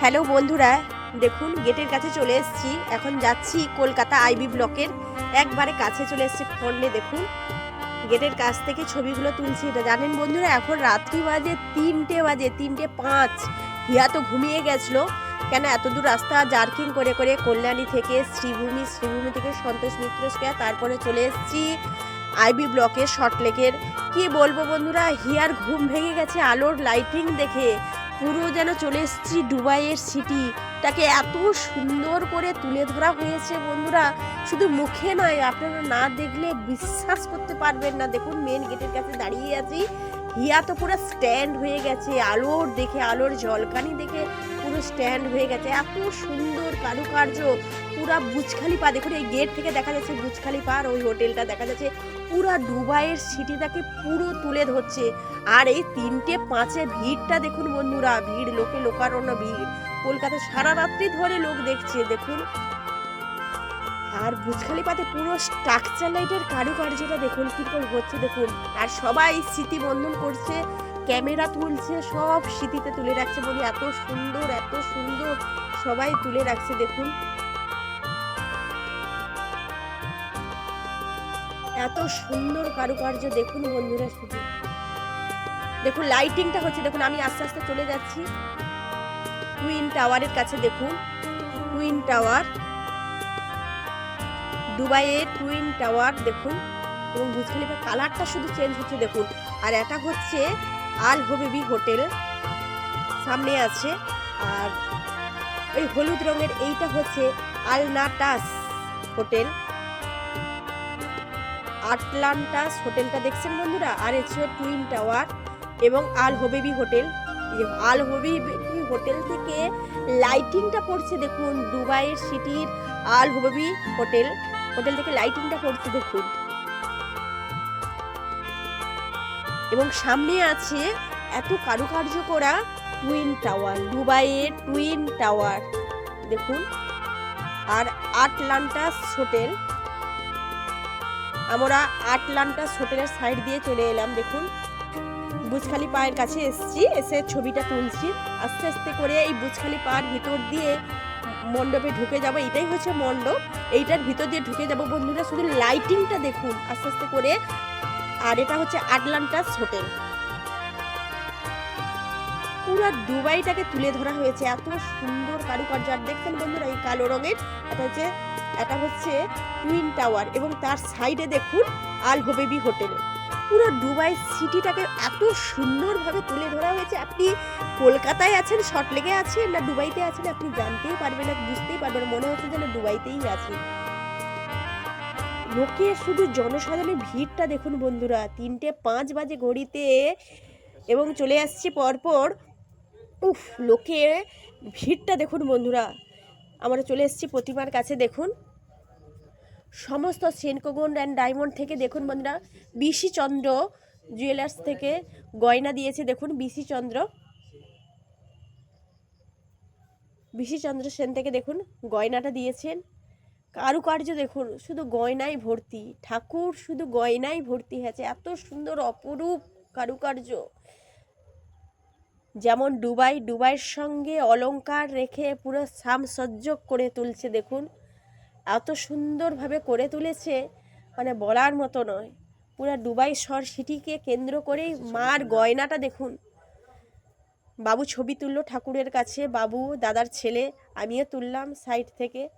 Hello বন্ধুরা, দেখুন, গেটের কাছে চলে এসেছি। এখন যাচ্ছি কলকাতা আইবি ব্লকের, একবারে কাছে চলে এসেছি ফোনে, দেখুন। গেটের কাছ থেকে ছবিগুলো তুলছি, এটা জানেন বন্ধুরা, এখন রাত্রি বাজে তিনটে বাজে, তিনটে পাঁচ। হিয়া তো ঘুমিয়ে গেছিল। কেন এত দূর রাস্তা, জার্কিং করে করে কল্যাণী থেকে শ্রীভূমি শ্রীভূমি থেকে সন্তোষ মিত্র স্কোয়ার তারপরে চলে এসেছি আইবি ব্লকের শর্টলেকের কি বলব বন্ধুরা, হিয়ার ঘুম ভেঙে গেছে, আলোর লাইটিং দেখে। পুরো যেন চলে এসেছি দুবাইয়ের সিটি তাকে এত সুন্দর করে তুলে ধরা হয়েছে বন্ধুরা। শুধু মুখে নয়, আপনারা না দেখলে বিশ্বাস করতে পারবেন না। দেখুন মেন গেটের কাছে দাঁড়িয়ে আছি। হিয়া তো পুরো স্ট্যান্ড হয়ে গেছে, আলোর দেখে, আলোর ঝলকানি দেখে। পুরো স্ট্যান্ড হয়ে গেছে। এত সুন্দর কারুকার্য। পুরা বুজখালি পা দেখুন এই গেট থেকে দেখা যাচ্ছে বুজখালি পা আর ওই হোটেলটা দেখা যাচ্ছে। পুরা দুবাইয়ের সিটিটাকে পুরো তুলে ধরছে। আর এই তিনটে পাঁচে ভিড়টা দেখুন বন্ধুরা, ভিড়, লোকে লোকারণ্য ভিড়। কলকাতা সারা রাত্রি ধরে লোক দেখছে, দেখুন। আর বুজখালি পাতে পুরো স্ট্রাকচার লাইটের কারুকার্যটা দেখুন কীরকম হচ্ছে দেখুন। আর সবাই স্মৃতি বন্ধন করছে, ক্যামেরা তুলছে, সব স্মৃতিতে তুলে রাখছে বলি এত সুন্দর এত সুন্দর সবাই তুলে রাখছে দেখুন। এত সুন্দর কারুকার্য দেখুন বন্ধুরা শুধু। দেখুন লাইটিংটা হচ্ছে, দেখুন, আমি আস্তে আস্তে চলে যাচ্ছি। টুইন টাওয়ারের কাছে দেখুন। টুইন টাওয়ার দুবাইয়ের টুইন টাওয়ার দেখুন এবং বুজ খলিফা কালারটা শুধু চেঞ্জ হচ্ছে দেখুন। আর এটা হচ্ছে আল হবিবি হোটেল। সামনে আছে। আর ওই হলুদ রঙের এইটা হচ্ছে আলনাটাস হোটেল। আটলান্টাস হোটেলটা দেখছেন বন্ধুরা? আর হচ্ছে টুইন টাওয়ার এবং আল হবিবি হোটেল। আল হবিবি হোটেল থেকে লাইটিংটা পড়ছে দেখুন, দুবাইয়ের সিটির আল হবিবি হোটেল। হোটেল থেকে লাইটিংটা পড়ছে দেখুন। এবং সামনে আছে এত কারুকার্য করা টুইন টাওয়ার দুবাইয়ের টুইন টাওয়ার দেখুন। আর আটলান্টাস হোটেল। আমরা আটলান্টাস হোটেলের সাইড দিয়ে চলে এলাম, দেখুন। বুজখালি পায়ের কাছে এসেছি, এসে ছবিটা তুলছি। আস্তে আস্তে করে এই বুজখালি পায়ের ভিতর দিয়ে মণ্ডপে ঢুকে যাব, এটাই হচ্ছে মণ্ডপ। এইটার ভিতর দিয়ে ঢুকে যাব বন্ধুরা, শুধু লাইটিংটা দেখুন, আস্তে আস্তে করে। আর এটা হচ্ছে আটলান্টাস হোটেল। পুরো দুবাইটাকে তুলে ধরা হয়েছে, এত সুন্দর কারুকার্য। আর দেখছেন বন্ধুরা, এই কালো রঙের, এটা হচ্ছে এটা হচ্ছে টুইন টাওয়ার এবং তার সাইডে দেখুন আল হবেবি হোটেল। পুরো দুবাই সিটিটাকে এত সুন্দরভাবে তুলে ধরা হয়েছে। আপনি কলকাতায় আছেন শর্টলেগে আছেন না দুবাইতে আছেন, আপনি জানতেই পারবেন না বুঝতেই পারবেন, মনে হচ্ছে যেন দুবাইতেই আছেন লোকে শুধু জনসাধারণের ভিড়টা দেখুন বন্ধুরা, তিনটে পাঁচ বাজে ঘড়িতে এবং চলে আসছে পরপর। উফ, লোকে ভিড়টা দেখুন বন্ধুরা। আমরা চলে এসেছি প্রতিমার কাছে, দেখুন। সমস্ত সেনকোগন অ্যান্ড ডায়মন্ড থেকে দেখুন বন্ধুরা বিশি চন্দ্র জুয়েলার্স থেকে গয়না দিয়েছে, দেখুন বিশি চন্দ্র। বিশি চন্দ্র সেন থেকে দেখুন গয়নাটা দিয়েছেন। কারুকার্য দেখুন, শুধু গয়নায় ভর্তি। ঠাকুর শুধু গয়নায় ভর্তি হয়েছে, এত সুন্দর, অপরূপ কারুকার্য। যেমন ডুবাই, ডুবাইয়ের সঙ্গে অলংকার রেখে পুরো সামসজ্জ করে তুলছে, দেখুন। এত সুন্দরভাবে করে তুলেছে মানে বলার মতো নয়। পুরো ডুবাই সর সিটিকে কেন্দ্র করেই মার গয়নাটা দেখুন। বাবু ছবি তুললো ঠাকুরের কাছে, বাবু, দাদার ছেলে, আমিও তুললাম সাইড থেকে।